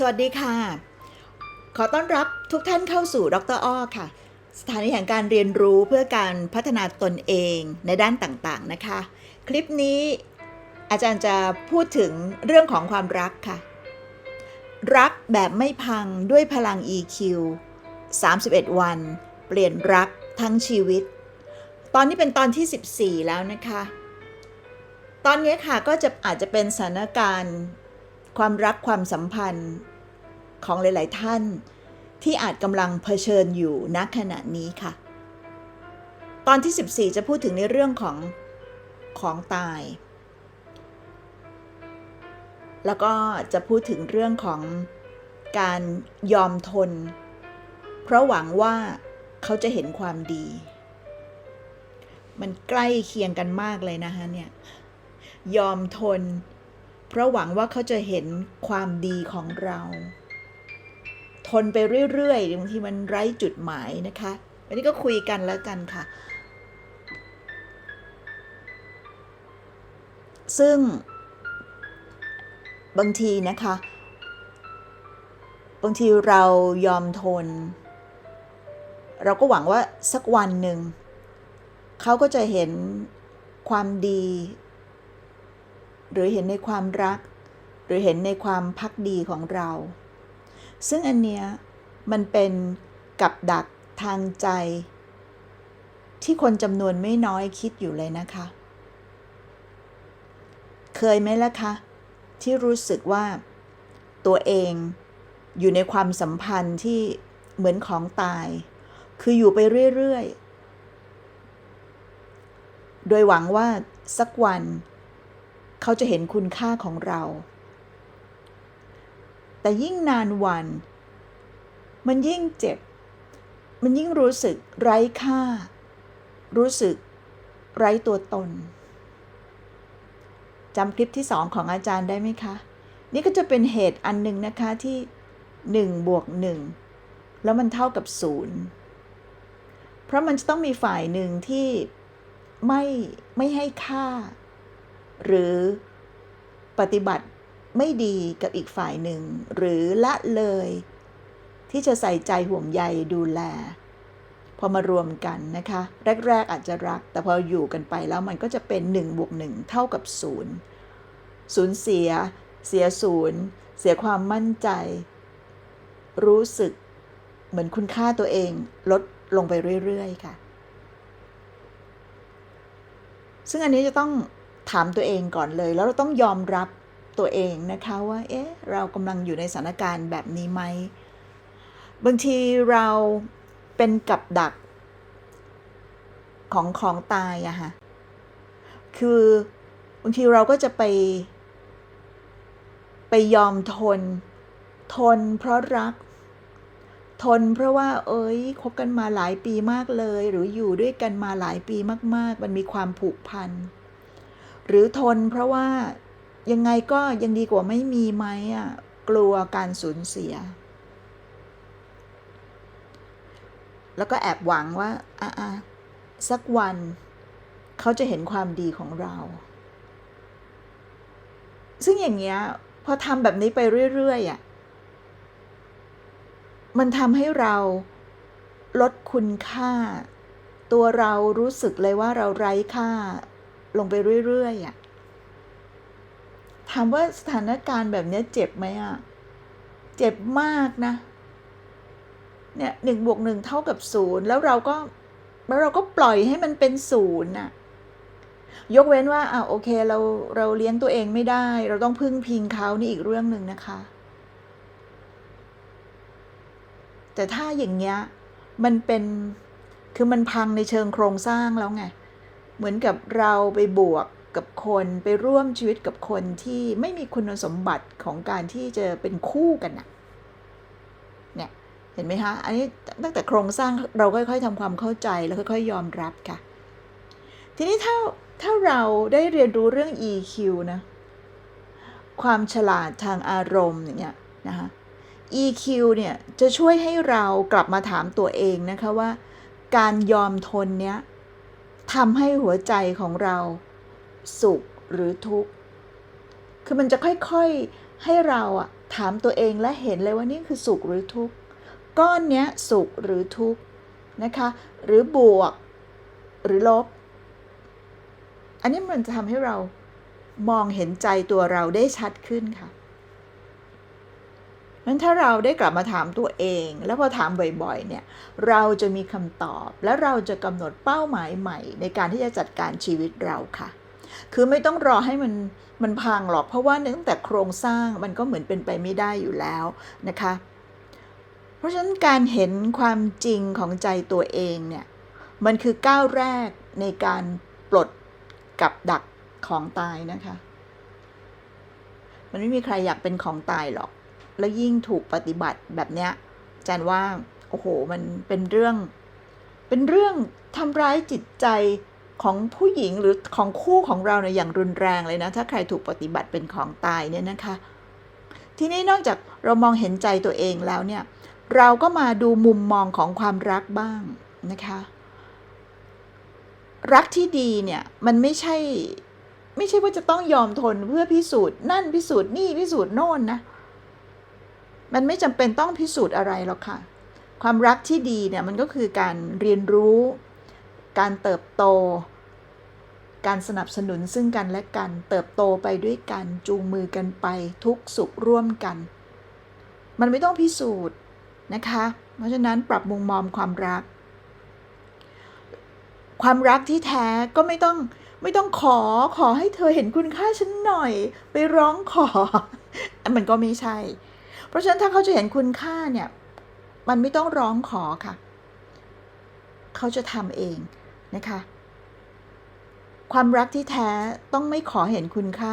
สวัสดีค่ะ ขอต้อนรับทุกท่านเข้าสู่ดรอ้อค่ะ สถานีแห่งการเรียนรู้เพื่อการพัฒนาตนเองในด้านต่างๆนะคะ คลิปนี้อาจารย์จะพูดถึงเรื่องของความรักค่ะ รักแบบไม่พังด้วยพลัง EQ 31 วัน เปลี่ยนรักทั้งชีวิต ตอนนี้เป็นตอนที่ 14 แล้วนะคะ ตอนนี้ค่ะก็จะอาจจะเป็นสถานการณ์ ความรักความสัมพันธ์ของหลาย ๆ ท่าน ที่อาจกำลังเผชิญอยู่ณขณะนี้ค่ะ ตอนที่ 14 จะพูดถึงในเรื่องของของตาย แล้วก็จะพูดถึงเรื่องของการยอมทน เพราะหวังว่าเขาจะเห็นความดี มันใกล้เคียงกันมากเลยนะคะเนี่ย ยอมทนเเพราะหวังว่าเขาจะเห็นความดีของเรา ทนไปเรื่อยๆบางทีมันไร้จุดหมายนะคะวันนี้ก็คุยกันแล้วกันค่ะ ซึ่ง บางทีนะคะ บางทีเรายอมทน เราก็หวังว่าสักวันหนึ่ง เขาก็จะเห็นความดี หรือเห็นในความรัก หรือเห็นในความพักดีของเรา ซึ่งอันเนี้ยมันเป็นกับดักทางใจ ที่คนจำนวนไม่น้อยคิดอยู่เลยนะคะ เคยไหมล่ะคะ ที่รู้สึกว่าตัวเองอยู่ในความสัมพันธ์ที่เหมือนของตาย คืออยู่ไปเรื่อย ๆ โดยหวังว่าสักวัน เขาจะเห็นคุณค่าของเรา แต่ยิ่งนานวัน มันยิ่งเจ็บ มันยิ่งรู้สึกไร้ค่า รู้สึกไร้ตัวตนจำคลิปที่สองของอาจารย์ได้ไหมคะ นี่ก็จะเป็นเหตุอันหนึ่งนะคะที่หนึ่งบวกหนึ่งแล้วมันเท่ากับศูนย์เพราะมันจะต้องมีฝ่ายหนึ่งที่ไม่ไม่ให้ค่า หรือปฏิบัติไม่ดีกับอีกฝ่ายหนึ่ง หรือละเลย ที่จะใส่ใจห่วงใยดูแล พอมารวมกันนะคะ แรก ๆ อาจจะรัก แต่พออยู่กันไปแล้วมันก็จะเป็น1บวก1เท่ากับ0ศูนย์เสีย เสียศูนย์ เสียความมั่นใจ รู้สึกเหมือนคุณค่าตัวเองลดลงไปเรื่อย ๆ ค่ะ ซึ่งอันนี้จะต้อง ถามตัวเองก่อนเลย แล้วเราต้องยอมรับตัวเองนะคะว่า เอ๊ะ เรากำลังอยู่ในสถานการณ์แบบนี้ไหม บางทีเราเป็นกับดักของของตายอะค่ะคือบางทีเราก็จะไป ไปยอมทน ทนเพราะรัก ทนเพราะว่า เอ้ยคบกันมาหลายปีมากเลย หรืออยู่ด้วยกันมาหลายปีมาก ๆ มันมีความผูกพัน หรือทนเพราะว่ายังไงก็ยังดีกว่าไม่มีไหมอะกลัวการสูญเสีย แล้วก็แอบหวังว่าอะสักวันเขาจะเห็นความดีของเรา ซึ่งอย่างเงี้ยพอทำแบบนี้ไปเรื่อยๆอะมันทำให้เราลดคุณค่า ตัวเรารู้สึกเลยว่าเราไร้ค่า ลงไปเรื่อยๆอะถามว่าสถานการณ์แบบนี้เจ็บไหมอะ เจ็บมากนะ เนี่ยหนึ่งบวกหนึ่งเท่ากับศูนย์แล้วเราก็แล้วเราก็ปล่อยให้มันเป็นศูนย์น่ะ ยกเว้นว่าอ่าโอเคเราเราเลี้ยงตัวเองไม่ได้ เราต้องพึ่งพิงเขานี่อีกเรื่องหนึ่งนะคะ แต่ถ้าอย่างเงี้ยมันเป็นคือมันพังในเชิงโครงสร้างแล้วไง เหมือนกับเราไปบวกกับคนไปร่วมชีวิตกับคนที่ไม่มีคุณสมบัติของการที่จะเป็นคู่กันน่ะเนี่ยเห็นไหมคะอันนี้ตั้งแต่โครงสร้างเราค่อย ๆทำความเข้าใจแล้วค่อยๆยอมรับค่ะ ทีนี้ถ้าถ้าเราได้เรียนรู้เรื่อง EQ นะความฉลาดทางอารมณ์อย่างเงี้ยนะคะ EQ เนี่ยจะช่วยให้เรากลับมาถามตัวเองนะคะว่า การยอมทนเนี้ย ทำให้หัวใจของเราสุขหรือทุกข์ คือมันจะค่อยๆให้เราอะถามตัวเองและเห็นเลยว่านี่คือสุขหรือทุกข์ ก้อนเนี้ยสุขหรือทุกข์นะคะ หรือบวกหรือลบ อันนี้มันจะทำให้เรามองเห็นใจตัวเราได้ชัดขึ้นค่ะ นั้นถ้าเราได้กลับมาถามตัวเอง แล้วพอถามบ่อยๆเนี่ยเราจะมีคำตอบและเราจะกำหนดเป้าหมายใหม่ ในการที่จะจัดการชีวิตเราค่ะ คือไม่ต้องรอให้มันมันพังหรอก เพราะว่าตั้งแต่โครงสร้างมันก็เหมือนเป็นไปไม่ได้อยู่แล้วนะคะ เพราะฉะนั้นการเห็นความจริงของใจตัวเองเนี่ยมันคือก้าวแรกในการปลดกับดักของตายนะคะ มันไม่มีใครอยากเป็นของตายหรอก แล้วยิ่งถูกปฏิบัติแบบเนี้ยจารย์ว่าโอ้โหมันเป็นเรื่อง เป็นเรื่องทำร้ายจิตใจของผู้หญิงหรือของคู่ของเราเนี่ยอย่างรุนแรงเลยนะถ้าใครถูกปฏิบัติเป็นของตายเนี่ยนะคะ ทีนี้นอกจากเรามองเห็นใจตัวเองแล้วเนี่ย เราก็มาดูมุมมองของความรักบ้างนะคะ รักที่ดีเนี่ยมันไม่ใช่ ไม่ใช่ว่าจะต้องยอมทนเพื่อพิสูจน์นั่นพิสูจน์นี่พิสูจน์โน่นนะ มันไม่จำเป็นต้องพิสูจน์อะไรหรอกค่ะ ความรักที่ดีเนี่ยมันก็คือการเรียนรู้ การเติบโต การสนับสนุนซึ่งกันและกัน เติบโตไปด้วยกันจูงมือกันไปทุกสุขร่วมกัน มันไม่ต้องพิสูจน์นะคะ เพราะฉะนั้นปรับมุมมองความรัก ความรักที่แท้ก็ไม่ต้องไม่ต้องขอขอให้เธอเห็นคุณค่าฉันหน่อย ไปร้องขอ มันก็ไม่ใช่ เพราะฉะนั้นถ้าเขาจะเห็นคุณค่าเนี่ย มันไม่ต้องร้องขอค่ะ เขาจะทำเองนะคะ ความรักที่แท้ต้องไม่ขอเห็นคุณค่า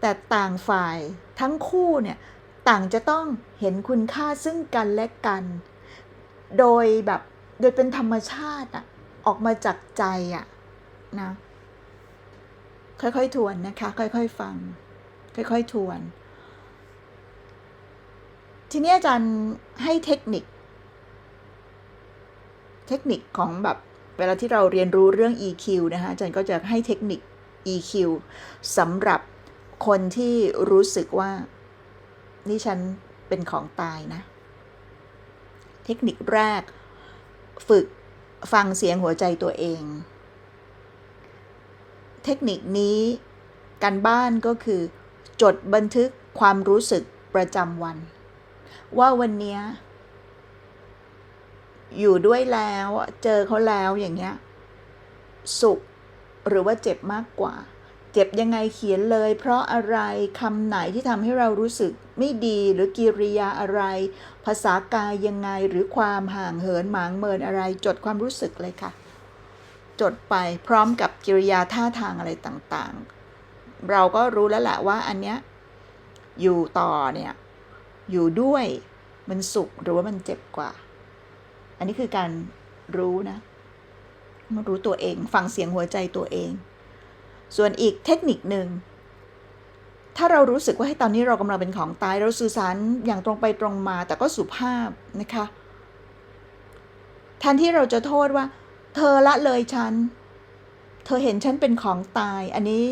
แต่ต่างฝ่ายทั้งคู่เนี่ยต่างจะต้องเห็นคุณค่าซึ่งกันและกัน โดยแบบโดยเป็นธรรมชาติอะออกมาจากใจอะนะค่อยๆทวนนะคะ ค่อยๆฟัง ค่อยๆทวน ทีนี้อาจารย์ให้เทคนิค เทคนิคของแบบเวลาที่เราเรียนรู้เรื่อง EQ นะคะอาจารย์ก็จะให้เทคนิค EQ สำหรับคนที่รู้สึกว่า นี่ฉันเป็นของตายนะ เทคนิคแรก ฝึกฟังเสียงหัวใจตัวเอง เทคนิคนี้การบ้านก็คือ จดบันทึกความรู้สึกประจำวัน ว่าวันเนี้ยอยู่ด้วยแล้วเจอเขาแล้วอย่างเงี้ย สุขหรือว่าเจ็บมากกว่า เจ็บยังไงเขียนเลย เพราะอะไรคำไหนที่ทำให้เรารู้สึกไม่ดีหรือกิริยาอะไร ภาษากายยังไงหรือความห่างเหินหมางเมินอะไร จดความรู้สึกเลยค่ะ จดไปพร้อมกับกิริยาท่าทางอะไรต่างๆ เราก็รู้แล้วแหละว่าอันเนี้ยอยู่ต่อเนี่ย อยู่ด้วยมันสุขหรือว่ามันเจ็บกว่า อันนี้คือการรู้นะมารู้ตัวเอง ฟังเสียงหัวใจตัวเอง ส่วนอีกเทคนิคหนึ่ง ถ้าเรารู้สึกว่าให้ตอนนี้เรากำลังเป็นของตาย เราสื่อสารอย่างตรงไปตรงมา แต่ก็สุภาพนะคะแทนที่เราจะโทษว่า เธอละเลยฉัน เธอเห็นฉันเป็นของตาย อันนี้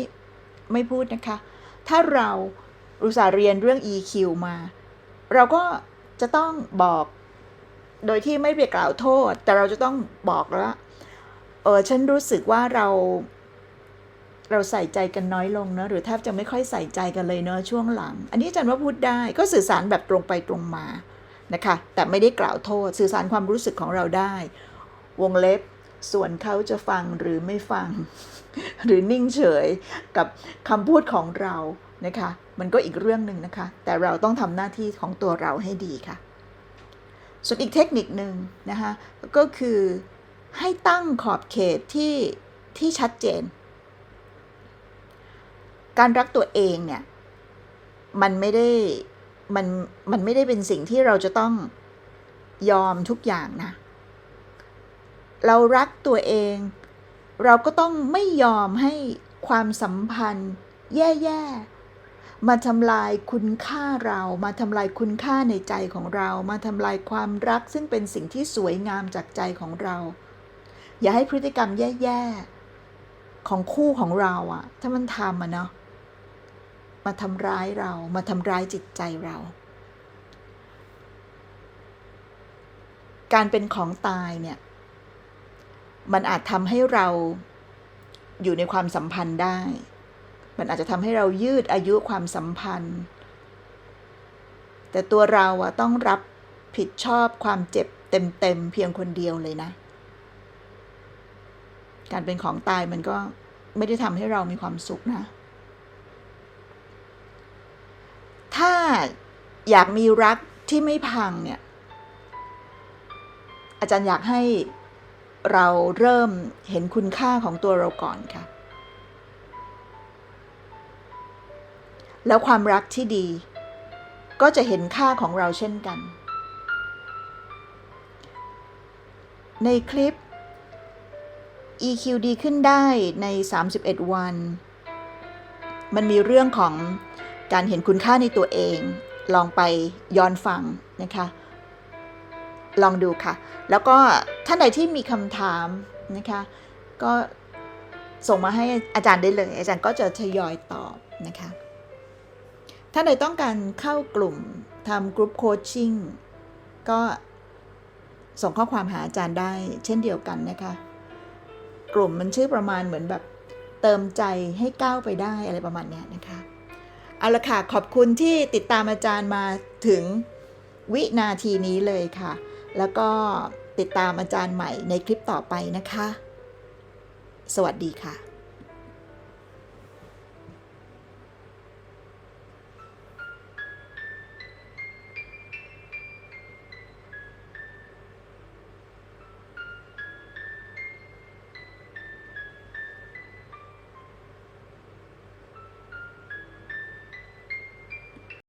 ไม่พูดนะคะ ถ้าเราอุตส่าห์เรียนเรื่อง EQ มา เราก็จะต้องบอกโดยที่ไม่ไปกล่าวโทษ แต่เราจะต้องบอกแล้วเออฉันรู้สึกว่าเรา เราใส่ใจกันน้อยลงเนอะหรือแทบจะไม่ค่อยใส่ใจกันเลยเนอะช่วงหลัง อันนี้อาจารย์ว่าพูดได้ก็สื่อสารแบบตรงไปตรงมานะคะ แต่ไม่ได้กล่าวโทษ สื่อสารความรู้สึกของเราได้ วงเล็บส่วนเขาจะฟังหรือไม่ฟัง หรือนิ่งเฉยกับคำพูดของเรานะคะ มันก็อีกเรื่องหนึ่งนะคะ แต่เราต้องทำหน้าที่ของตัวเราให้ดีค่ะ ส่วนอีกเทคนิคหนึ่งนะคะก็คือให้ตั้งขอบเขตที่ที่ชัดเจน การรักตัวเองเนี่ยมันไม่ได้มันมันไม่ได้เป็นสิ่งที่เราจะต้องยอมทุกอย่างนะ เรารักตัวเอง เราก็ต้องไม่ยอมให้ความสัมพันธ์ แย่ ๆ มาทำลายคุณค่าเรา มาทำลายคุณค่าในใจของเรา มาทำลายความรักซึ่งเป็นสิ่งที่สวยงามจากใจของเรา อย่าให้พฤติกรรมแย่ๆ ของคู่ของเราอะถ้ามันทำอะเนาะมาทำร้ายเรา มาทำร้ายจิตใจเรา การเป็นของตายเนี่ย มันอาจทำให้เราอยู่ในความสัมพันธ์ได้ มันอาจจะทำให้เรายืดอายุความสัมพันธ์ แต่ตัวเราอะต้องรับผิดชอบความเจ็บเต็มๆเพียงคนเดียวเลยนะ การเป็นของตายมันก็ไม่ได้ทำให้เรามีความสุขนะ ถ้าอยากมีรักที่ไม่พังเนี่ย อาจารย์อยากให้เราเริ่มเห็นคุณค่าของตัวเราก่อนค่ะ แล้วความรักที่ดี ก็จะเห็นค่าของเราเช่นกัน ในคลิป EQ ดีขึ้นได้ใน 31 วัน มันมีเรื่องของการเห็นคุณค่าในตัวเอง ลองไปย้อนฟังนะคะ ลองดูค่ะ แล้วก็ท่านใดที่มีคำถามนะคะ ก็ส่งมาให้อาจารย์ได้เลย อาจารย์ก็จะทยอยตอบนะคะ ท่าใดต้องการเข้ากลุ่มทำกรุ๊ปโคชชิ่งก็ส่งข้อความหาอาจารย์ได้เช่นเดียวกันนะคะ กลุ่มมันชื่อประมาณเหมือนแบบเติมใจให้ก้าวไปได้อะไรประมาณเนี้ยนะคะเอาละค่ะขอบคุณที่ติดตามอาจารย์มาถึงวินาทีนี้เลยค่ะ แล้วก็ติดตามอาจารย์ใหม่ในคลิปต่อไปนะคะ สวัสดีค่ะ